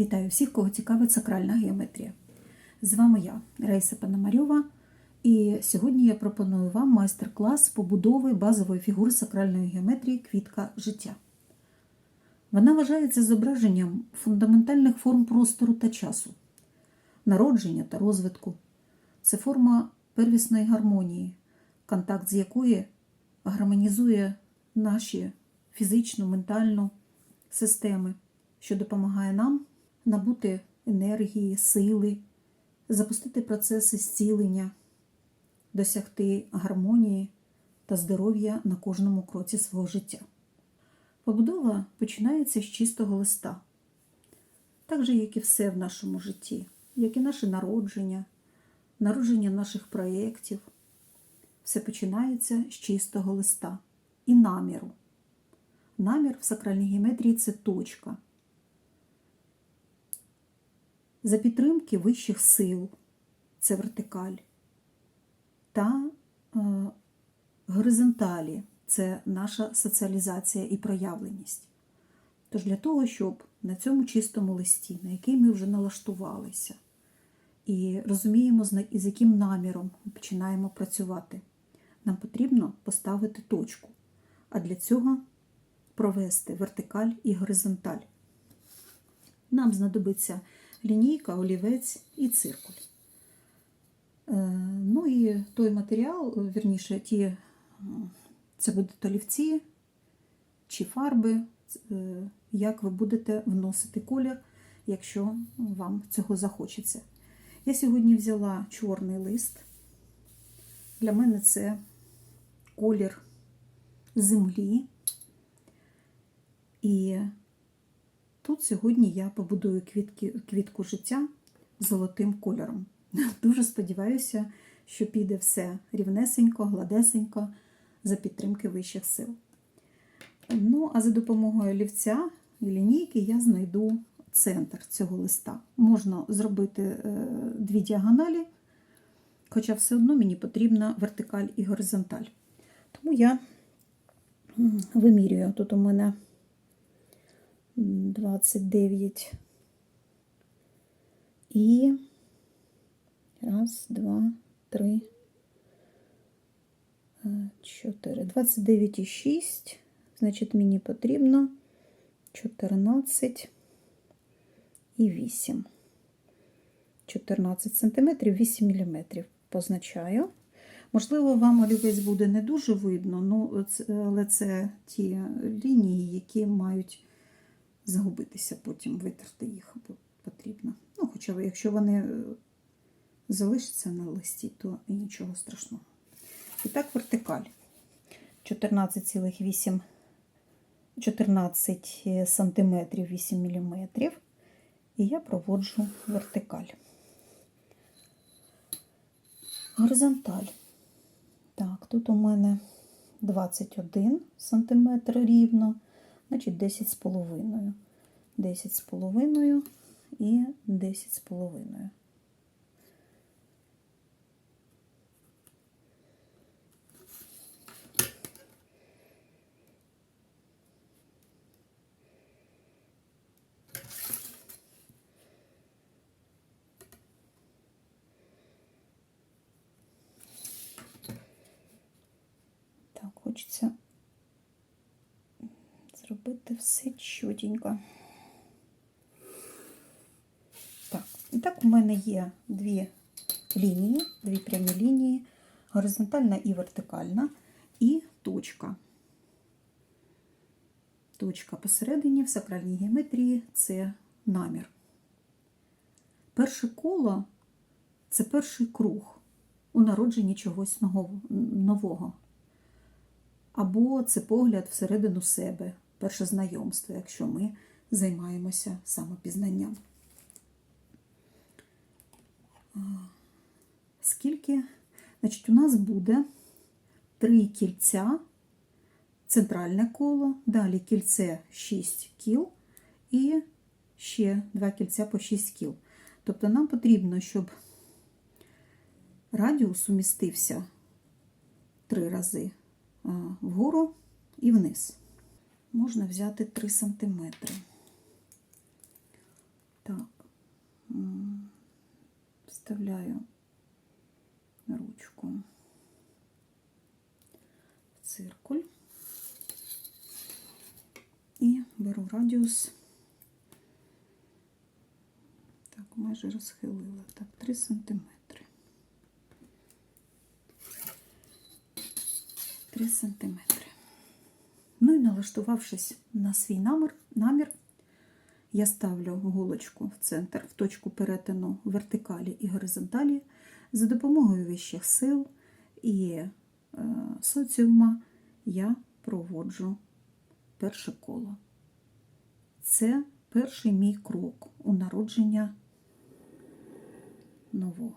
Вітаю всіх, кого цікавить сакральна геометрія. З вами я, Раїса Пономарьова, і сьогодні я пропоную вам майстер-клас побудови базової фігури сакральної геометрії Квітка життя. Вона вважається зображенням фундаментальних форм простору та часу, народження та розвитку. Це форма первісної гармонії, контакт з якої гармонізує наші фізичну, ментальну системи, що допомагає нам набути енергії, сили, запустити процеси зцілення, досягти гармонії та здоров'я на кожному кроці свого життя. Побудова починається з чистого листа, так же, як і все в нашому житті, як і наше народження, народження наших проєктів. Все починається з чистого листа і наміру. Намір в сакральній геометрії це точка. За підтримки вищих сил, це вертикаль, та е, горизонталі це наша соціалізація і проявленість. Тож для того, щоб на цьому чистому листі, на який ми вже налаштувалися, і розуміємо, з яким наміром ми починаємо працювати, нам потрібно поставити точку. А для цього провести вертикаль і горизонталь. Нам знадобиться лінійка, олівець і циркуль. Ну і той матеріал, вірніше, ті, це будуть олівці чи фарби, як ви будете вносити колір, якщо вам цього захочеться. Я сьогодні взяла чорний лист. Для мене це колір землі. І тут сьогодні я побудую квітки, квітку життя золотим кольором. Дуже сподіваюся, що піде все рівнесенько, гладесенько за підтримки вищих сил. Ну, а за допомогою олівця і лінійки я знайду центр цього листа. Можна зробити дві діагоналі, хоча все одно мені потрібна вертикаль і горизонталь. Тому я вимірюю. Тут у мене 29 і раз, два, три, чотири. 29 і 6, значить, мені потрібно 14 і 8. 14 сантиметрів, 8 міліметрів позначаю. Можливо, вам олівець буде не дуже видно, але це ті лінії, які мають загубитися, потім витерти їх потрібно. Ну, Хоча, якщо вони залишаться на листі, то нічого страшного. І так, вертикаль 14,8 14 сантиметрів 8 міліметрів. І я проводжу вертикаль. Горизонталь. Так, тут у мене 21 см рівно, значить 10 з половиною. 10 з половиною і 10 з половиною. Так, хочеться зробити все. Так, і так у мене є дві лінії, дві прямі лінії, горизонтальна і вертикальна, і точка. Точка посередині в сакральній геометрії це намір. Перше коло це перший круг у народженні чогось нового. Або це погляд всередину себе, перше знайомство, якщо ми займаємося самопізнанням. Скільки, значить, у нас буде три кільця, центральне коло, далі кільце 6 кіл і ще два кільця по 6 кіл. Тобто нам потрібно, щоб радіус умістився три рази вгору і вниз. Можна взяти 3 см. Так. Вставляю ручку в циркуль і беру радіус. Так, майже розхилила. Так, 3 сантиметри. 3 сантиметри. Ну і налаштувавшись на свій намір, намір, я ставлю голочку в центр, в точку перетину вертикалі і горизонталі за допомогою вищих сил і е, соціума я проводжу перше коло. Це перший мій крок у народження нового.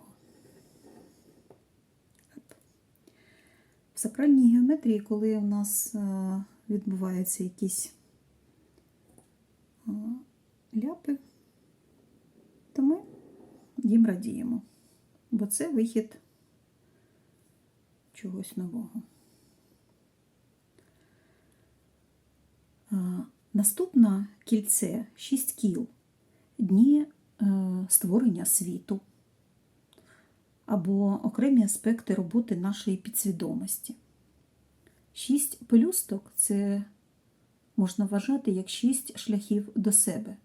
В сакральній геометрії, коли у нас е, відбуваються якісь е, ляпи, то ми їм радіємо, бо це вихід чогось нового. Е, Наступне кільце шість кіл, дні е, створення світу або окремі аспекти роботи нашої підсвідомості. Шість пелюсток це можна вважати як шість шляхів до себе.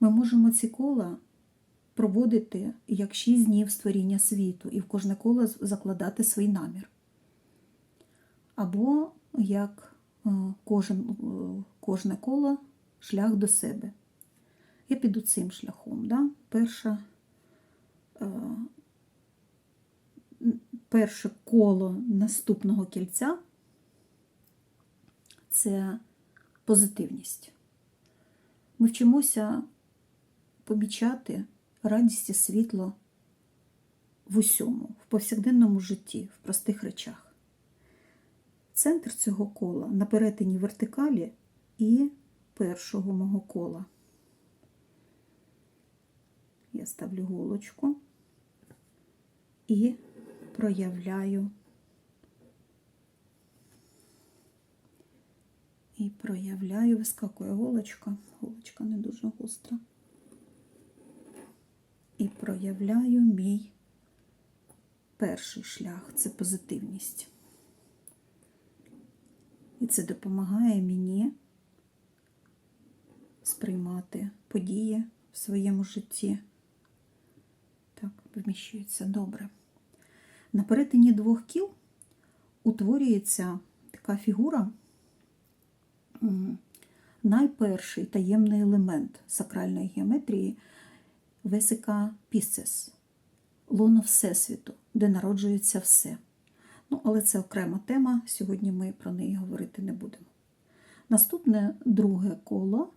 Ми можемо ці кола проводити як шість днів створіння світу і в кожне коло закладати свій намір. Або як е, кожен, е, кожне коло шлях до себе. Я піду цим шляхом. Да? Перша, е, перше коло наступного кільця це позитивність. Ми вчимося помічати радість і світло в усьому, в повсякденному житті, в простих речах. Центр цього кола на перетині вертикалі і першого мого кола. Я ставлю голочку і проявляю і проявляю, вискакує голочка, голочка не дуже гостра. І проявляю мій перший шлях це позитивність. І це допомагає мені сприймати події в своєму житті. Так, вміщується добре. На перетині двох кіл утворюється така фігура, найперший таємний елемент сакральної геометрії Весика Пісцес, лоно Всесвіту, де народжується все. Ну, але це окрема тема, сьогодні ми про неї говорити не будемо. Наступне друге коло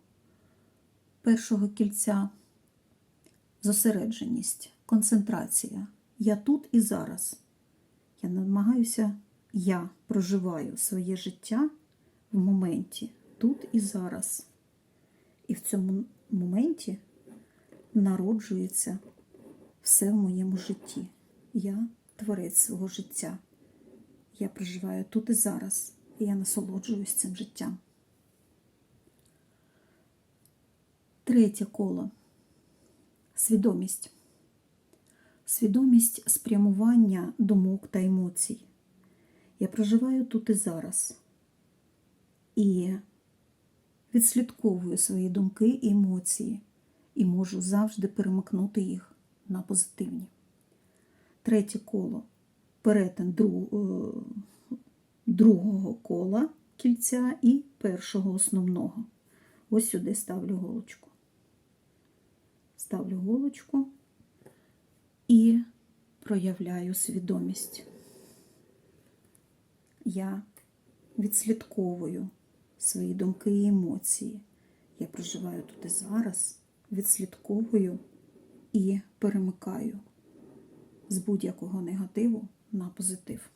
першого кільця зосередженість, концентрація. Я тут і зараз. Я намагаюся, я проживаю своє життя в моменті, тут і зараз. І в цьому моменті народжується все в моєму житті. Я творець свого життя. Я проживаю тут і зараз, і я насолоджуюсь цим життям. Третє коло свідомість. Свідомість спрямування думок та емоцій. Я проживаю тут і зараз. І відслідковую свої думки і емоції, і можу завжди перемикнути їх на позитивні. Третє коло перетин другого кола кільця і першого основного. Ось сюди ставлю голочку. Ставлю голочку і проявляю свідомість. Я відслідковую свої думки і емоції. Я проживаю тут і зараз, відслідковую і перемикаю з будь-якого негативу на позитив.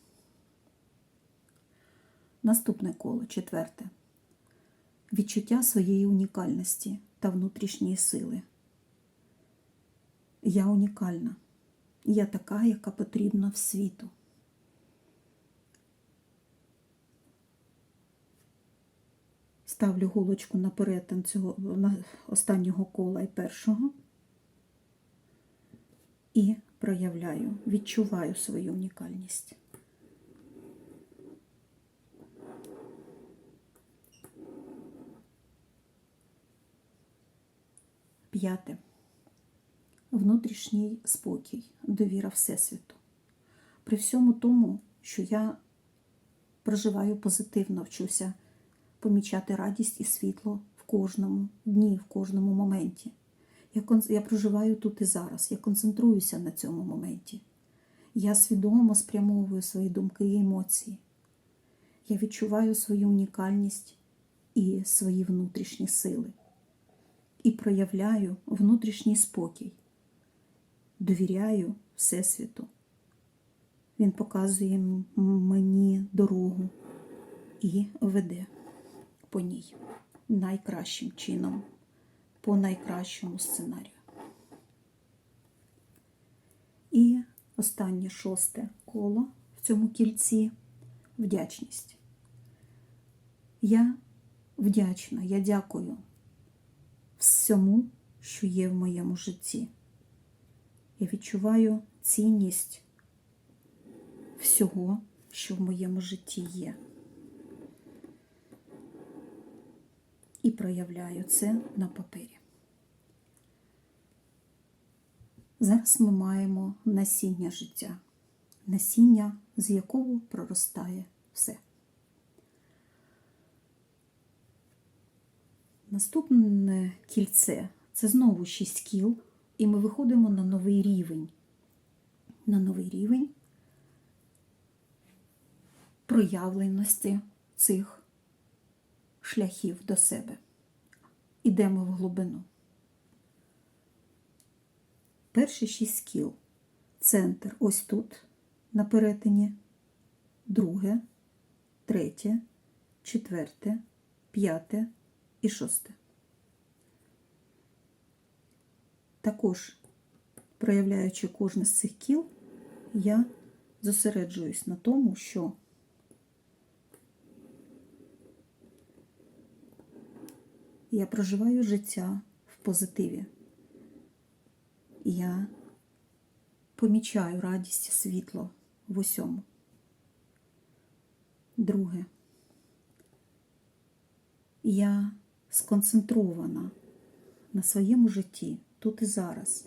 Наступне коло четверте. Відчуття своєї унікальності та внутрішньої сили. Я унікальна. Я така, яка потрібна в світу. ставлю голочку на перетин цього на останнього кола і першого і проявляю, відчуваю свою унікальність. П'яте. Внутрішній спокій, довіра Всесвіту. При всьому тому, що я проживаю позитивно, вчуся помічати радість і світло в кожному дні, в кожному моменті. Я, я проживаю тут і зараз, я концентруюся на цьому моменті. Я свідомо спрямовую свої думки і емоції. Я відчуваю свою унікальність і свої внутрішні сили. І проявляю внутрішній спокій. Довіряю Всесвіту. Він показує мені дорогу і веде по ній найкращим чином, по найкращому сценарію. І останнє шосте коло в цьому кільці вдячність. Я вдячна, я дякую всьому, що є в моєму житті. Я відчуваю цінність всього, що в моєму житті є. І проявляю це на папері. Зараз ми маємо насіння життя, насіння, з якого проростає все. Наступне кільце це знову шість кіл, і ми виходимо на новий рівень. На новий рівень проявленості цих шляхів до себе. Ідемо в глибину. Перші шість кіл. Центр ось тут, на перетині, друге, третє, четверте, п'яте і шосте. Також, проявляючи кожне з цих кіл, я зосереджуюсь на тому, що я проживаю життя в позитиві. Я помічаю радість і світло в усьому. Друге. Я сконцентрована на своєму житті тут і зараз.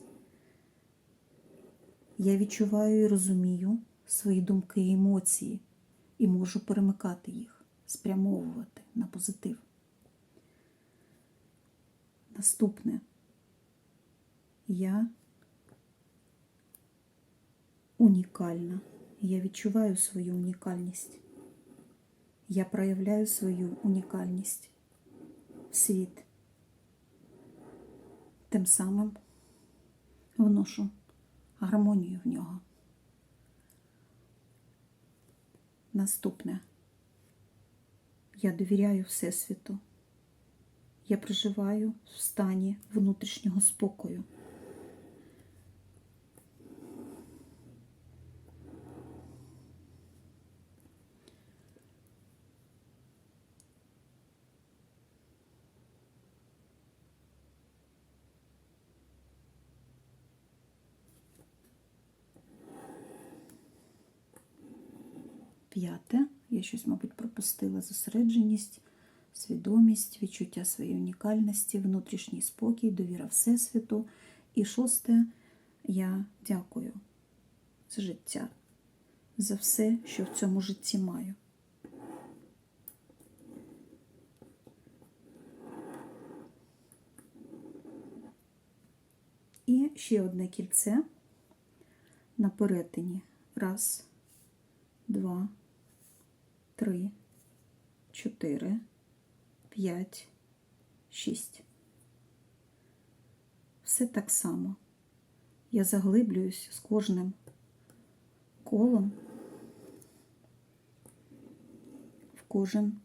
Я відчуваю і розумію свої думки і емоції і можу перемикати їх, спрямовувати на позитив. Наступне. Я унікальна. Я відчуваю свою унікальність. Я проявляю свою унікальність в світ. Тим самим вношу гармонію в нього. Наступне. Я довіряю Всесвіту. Я проживаю в стані внутрішнього спокою. П'яте. Я щось, мабуть, пропустила зосередженість, свідомість, відчуття своєї унікальності, внутрішній спокій, довіра Всесвіту. І шосте. Я дякую за життя, за все, що в цьому житті маю. І ще одне кільце на перетині. Раз, два, три, чотири, п'ять, шість. Все так само. Я заглиблююсь з кожним колом в кожен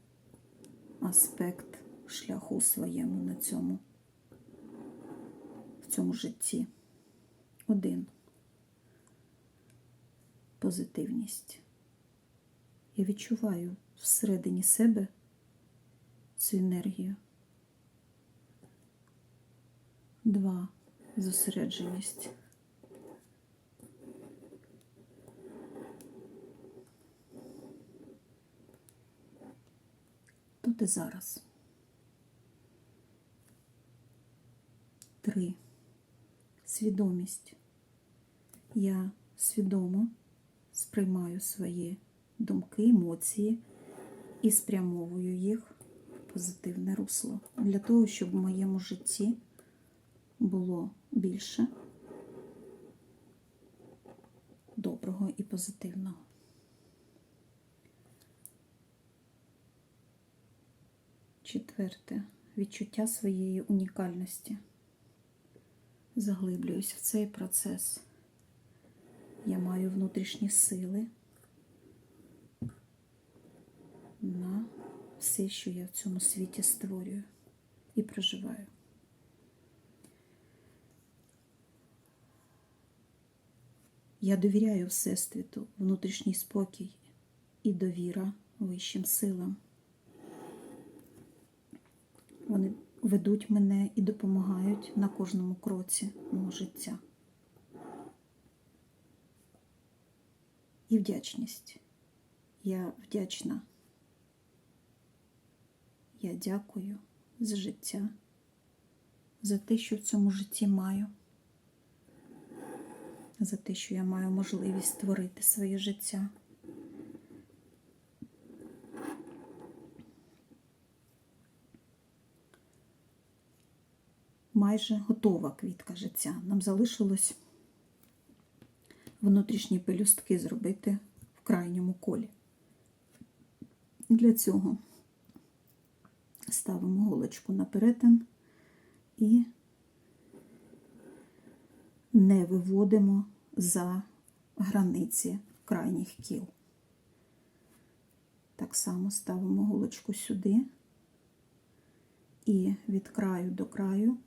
аспект шляху своєму на цьому, в цьому житті. Один. Позитивність. Я відчуваю всередині себе цю енергію. Два зосередженість. Тут і зараз. Три. Свідомість. Я свідомо сприймаю свої думки, емоції і спрямовую їх в позитивне русло для того, щоб в моєму житті було більше доброго і позитивного. Четверте відчуття своєї унікальності. Заглиблююсь в цей процес. Я маю внутрішні сили на все, що я в цьому світі створюю і проживаю. Я довіряю Всесвіту, внутрішній спокій і довіра вищим силам. Вони ведуть мене і допомагають на кожному кроці мого життя. І вдячність. Я вдячна. Я дякую за життя, за те, що в цьому житті маю, за те, що я маю можливість створити своє життя. Майже готова квітка життя. Нам залишилось внутрішні пелюстки зробити в крайньому колі. Для цього ставимо голочку на перетин і не виводимо за границі крайніх кіл. Так само ставимо голочку сюди і від краю до краю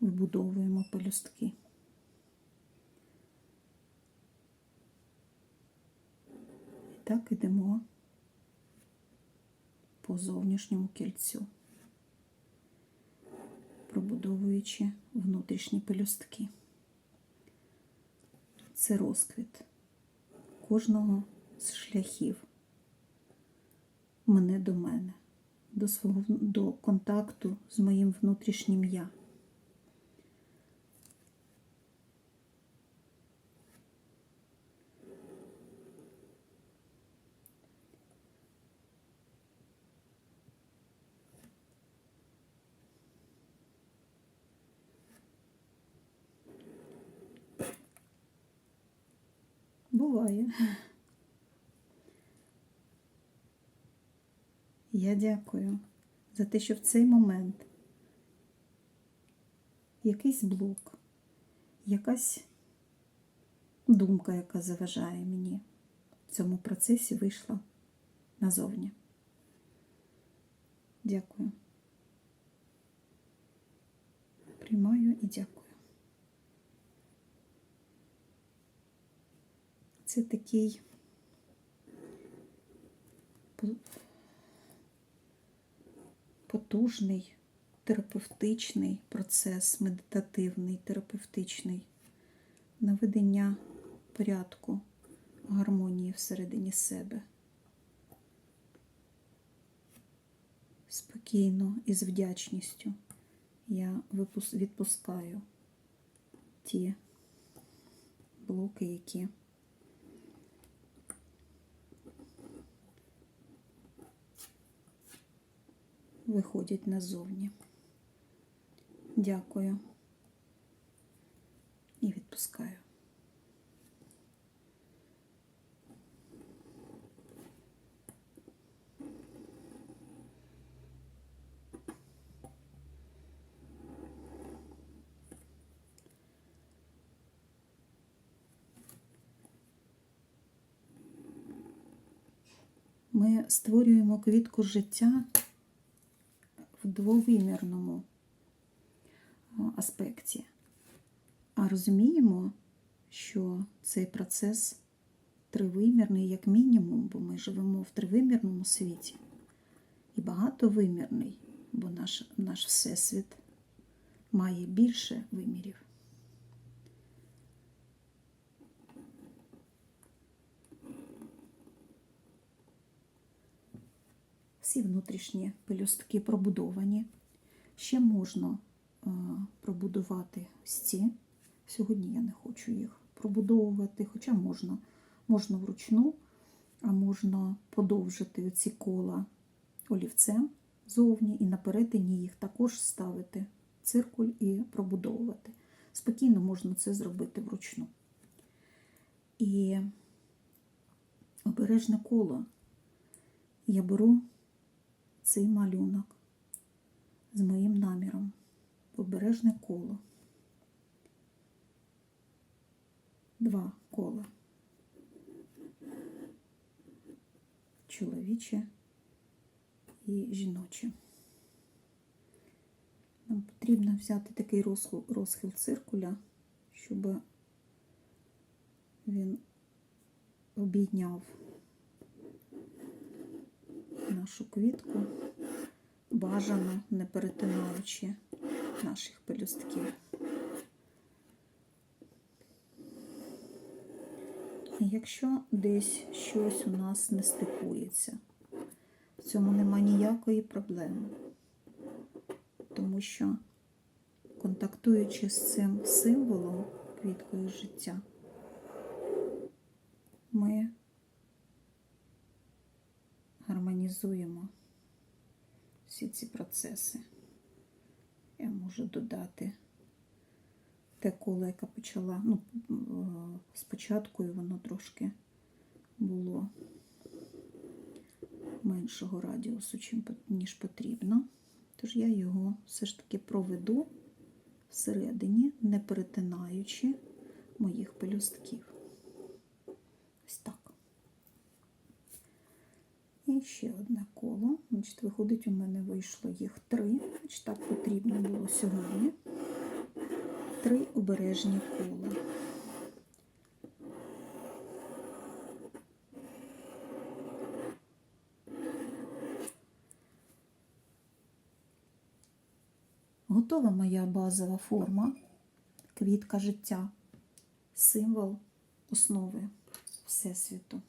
вибудовуємо пелюстки. І так ідемо по зовнішньому кільцю, пробудовуючи внутрішні пелюстки. Це розквіт кожного з шляхів мене до мене, до свого до контакту з моїм внутрішнім я. Буває. Я дякую за те, що в цей момент якийсь блок, якась думка, яка заважає мені в цьому процесі вийшла назовні. Дякую. Приймаю і дякую. Це такий потужний терапевтичний процес, медитативний, терапевтичний, наведення порядку, гармонії всередині себе. Спокійно і з вдячністю я відпускаю ті блоки, які виходять назовні. Дякую і відпускаю. Ми створюємо квітку життя двовимірному аспекті. А розуміємо, що цей процес тривимірний, як мінімум, бо ми живемо в тривимірному світі. і багатовимірний, бо наш, наш Всесвіт має більше вимірів. Всі внутрішні пелюстки пробудовані. Ще можна е, пробудувати ось ці. Сьогодні я не хочу їх пробудовувати, хоча можна, можна вручну, а можна подовжити ці кола олівцем зовні і на перетині їх також ставити циркуль і пробудовувати. Спокійно можна це зробити вручну. І обережне коло я беру цей малюнок з моїм наміром. Обережне коло. Два кола. Чоловіче і жіноче. Нам потрібно взяти такий розхил, розхил циркуля, щоб він обійняв нашу квітку, бажано не перетинаючи наших пелюстків. Якщо десь щось у нас не стикується, в цьому нема ніякої проблеми, тому що контактуючи з цим символом квіткою життя, ми гармонізуємо всі ці процеси. Я можу додати те коло, яке почала. Ну, е, спочатку воно трошки було меншого радіусу, ніж потрібно. Тож я його все ж таки проведу всередині, не перетинаючи моїх пелюстків. Ось так. І ще одне коло. Значить, виходить, у мене вийшло їх три. Значить, так потрібно було сьогодні. Три обережні кола. Готова моя базова форма, квітка життя, символ основи Всесвіту.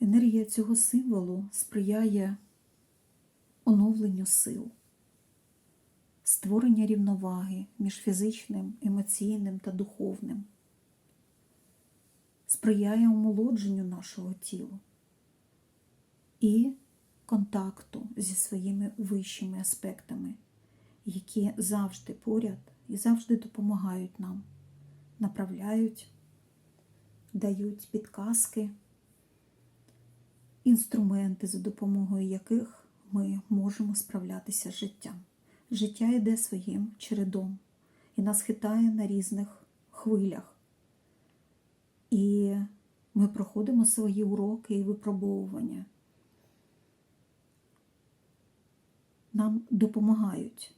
Енергія цього символу сприяє оновленню сил, створення рівноваги між фізичним, емоційним та духовним, сприяє омолодженню нашого тіла і контакту зі своїми вищими аспектами, які завжди поряд і завжди допомагають нам, направляють, дають підказки інструменти, за допомогою яких ми можемо справлятися з життям. Життя йде своїм чередом і нас хитає на різних хвилях. І ми проходимо свої уроки і випробовування. Нам допомагають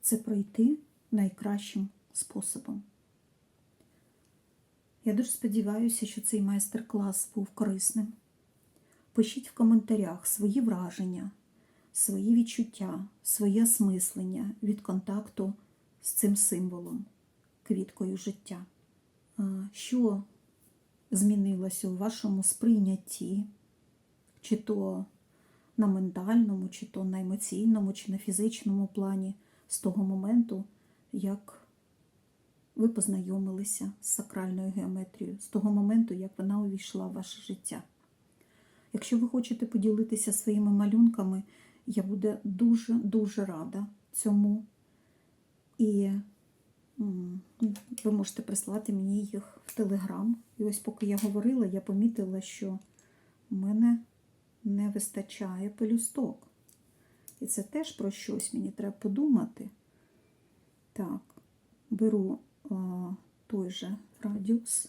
це пройти найкращим способом. Я дуже сподіваюся, що цей майстер-клас був корисним. Пишіть в коментарях свої враження, свої відчуття, своє осмислення від контакту з цим символом, квіткою життя. Що змінилося у вашому сприйнятті, чи то на ментальному, чи то на емоційному, чи на фізичному плані з того моменту, як ви познайомилися з сакральною геометрією, з того моменту, як вона увійшла в ваше життя. Якщо ви хочете поділитися своїми малюнками, я буду дуже-дуже рада цьому. І ви можете прислати мені їх в Телеграм. І ось поки я говорила, я помітила, що в мене не вистачає пелюсток. І це теж про щось мені треба подумати. Так, беру а, той же радіус.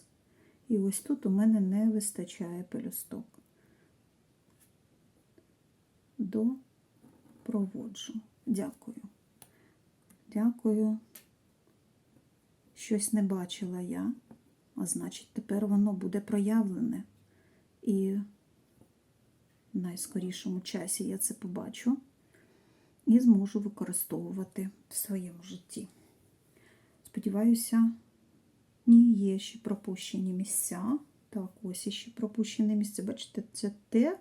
І ось тут у мене не вистачає пелюсток. Допроводжу. Дякую. Дякую. Щось не бачила я, а значить, тепер воно буде проявлене. І в найскорішому часі я це побачу і зможу використовувати в своєму житті. Сподіваюся, ні, є ще пропущені місця. Так, ось іще пропущене місце. Бачите, це те,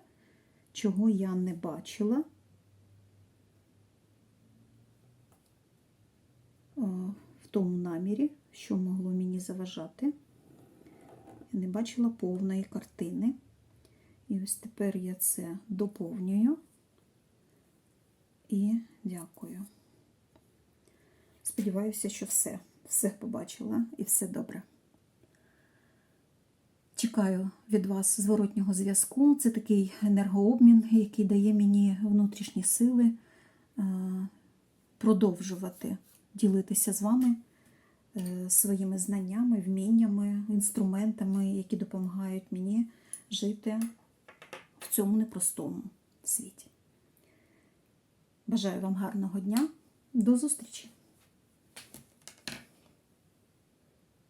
чого я не бачила. В тому намірі, що могло мені заважати. Я не бачила повної картини. І ось тепер я це доповнюю і дякую. Сподіваюся, що все, все побачила і все добре. Чекаю від вас зворотнього зв'язку. Це такий енергообмін, який дає мені внутрішні сили е, продовжувати ділитися з вами е, своїми знаннями, вміннями, інструментами, які допомагають мені жити в цьому непростому світі. Бажаю вам гарного дня. До зустрічі!